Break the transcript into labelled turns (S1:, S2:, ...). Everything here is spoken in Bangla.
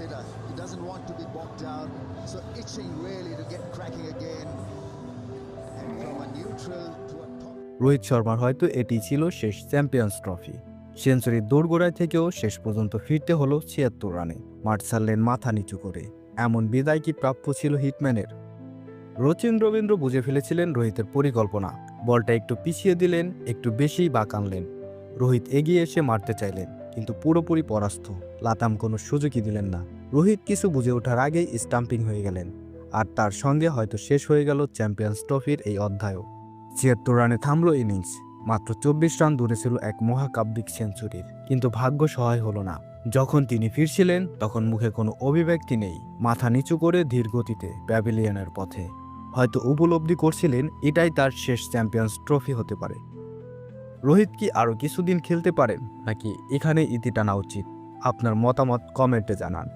S1: hitter. He doesn't want to be bogged down. So itching really to get cracking again. And from a neutral to a top.
S2: Rohit শর্মার হয়তো এটি ছিল শেষ চ্যাম্পিয়ন্স ট্রফি সেঞ্চুরির দোরগোড়ায় থেকেও শেষ পর্যন্ত ফিরতে হলো ছিয়াত্তর রানে মাঠ ছাড়লেন মাথা নিচু করে এমন বিদায় কি প্রাপ্য ছিল হিটম্যানের রচিন রবীন্দ্র বুঝে ফেলেছিলেন রোহিতের পরিকল্পনা বলটা একটু পিছিয়ে দিলেন, একটু বেশিই বাঁক আনলেন রোহিত এগিয়ে এসে মারতে চাইলেন কিন্তু পুরোপুরি পরাস্ত। লাতাম কোনো সুযোগই দিলেন না। রোহিত কিছু বুঝে ওঠার আগেই স্টাম্পিং হয়ে গেলেন। আর তার সঙ্গে হয়তো শেষ হয়ে গেল চ্যাম্পিয়ন্স ট্রফির এই অধ্যায়ও। ছিয়াত্তর রানে থামল ইনিংস। মাত্র চব্বিশ রান দূরে ছিল এক মহাকাব্যিক সেঞ্চুরির। কিন্তু ভাগ্য সহায় হলো না। যখন তিনি ফিরছিলেন, তখন মুখে কোনো অভিব্যক্তি নেই। মাথা নিচু করে ধীর গতিতে প্যাভিলিয়নের পথে। হয়তো উপলব্ধি করছিলেন, এটাই তার শেষ চ্যাম্পিয়ন্স ট্রফি হতে পারে। রোহিত কি আরও কিছুদিন খেলতে পারেন? নাকি এখানে ইতি টানা উচিত? আপনার মতামত কমেন্টে জানান।